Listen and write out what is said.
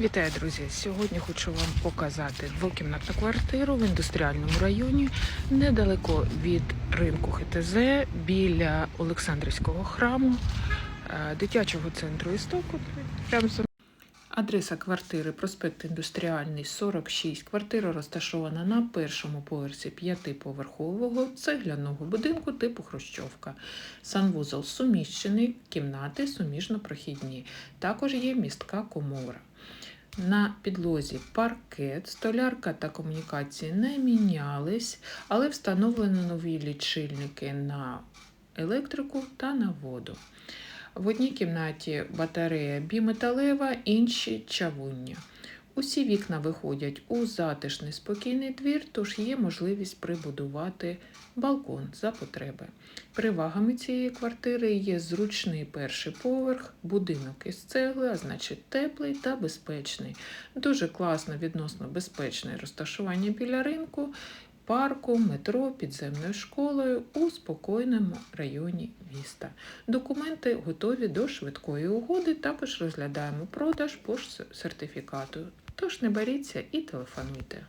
Вітаю, друзі! Сьогодні хочу вам показати двокімнатну квартиру в індустріальному районі недалеко від ринку ХТЗ біля Олександрівського храму, е, дитячого центру істоку. Прямо Адреса квартири проспект Індустріальний 46. Квартира розташована на першому поверсі п'ятиповерхового цегляного будинку типу Хрущовка. Санвузол суміщений, кімнати суміжно прохідні. Також є містка комора. На підлозі паркет, столярка та комунікації не мінялись, але встановлено нові лічильники на електрику та на воду. В одній кімнаті батарея біметалева, інші чавуння. Усі вікна виходять у затишний спокійний двір, тож є можливість прибудувати балкон за потреби. Перевагами цієї квартири є зручний перший поверх, будинок із цегли, а значить теплий та безпечний. Дуже класно відносно безпечне розташування біля ринку, парку, метро, підземною школою у спокійному районі міста. Документи готові до швидкої угоди. Також розглядаємо продаж по сертифікату. Тож не боріться і телефонуйте.